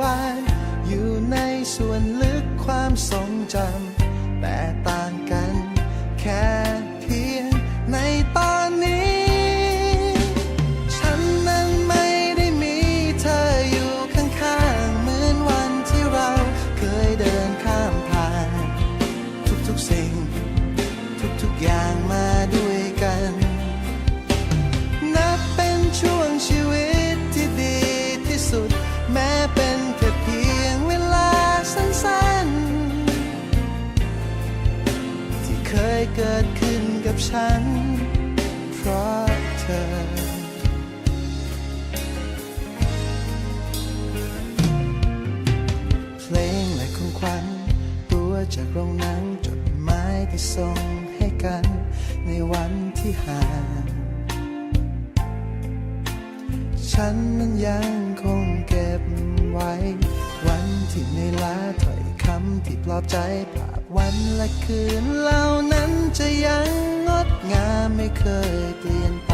านอยู่ใน ส่วนลึกความทรงจำแต่ต่า กิดขึ้นกับฉัน เพราะเธอ เพลงและของขวัญตัวจากโรงหนังจดหมายที่ส่งให้กัน ในวันที่ห่างฉันนั้นยังคงเก็บไว้ วันที่ในลาถอยำที่ปลอบใจภาพวันและคืนเหล่านั้นจะยังงดงามไม่เคยเปลี่ยนไป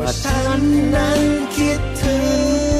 ว่าฉันนั้นคิดถึง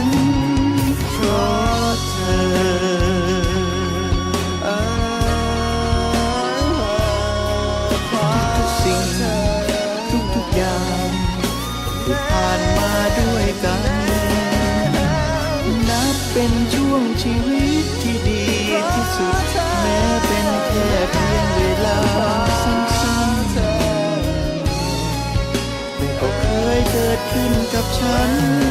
น เป็นช่วงชีวิตที่ดีที่สุด แม้เป็นแค่เพียงเวลาสั้นๆแต่ก็เคยเกิดขึ้นกับฉัน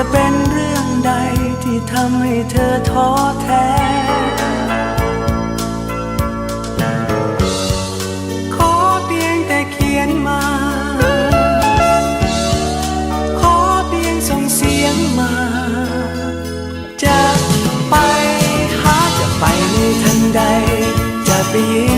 จะเป็นเรื่องใดที่ทำให้เธอท้อแท้ ขอเพียงแต่เขียนมา ขอเพียงส่งเสียงมา จะไปหาจะไปในทันใด จะไปยืน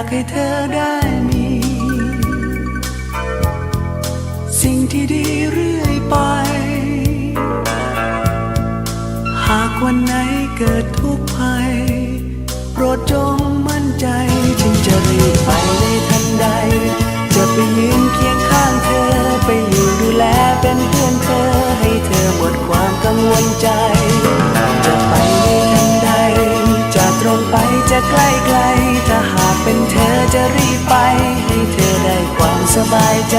ากให้เธอได้มี สิ่งที่ดีเรื่อยไป หากวันไหนเกิดทุกข์ภัย โปรดจงมั่นใจจึงจะรีบไปในทันใด จะไปยืนเคียงข้างเธอ จะรีบไปให้เธอได้ความสบายใจ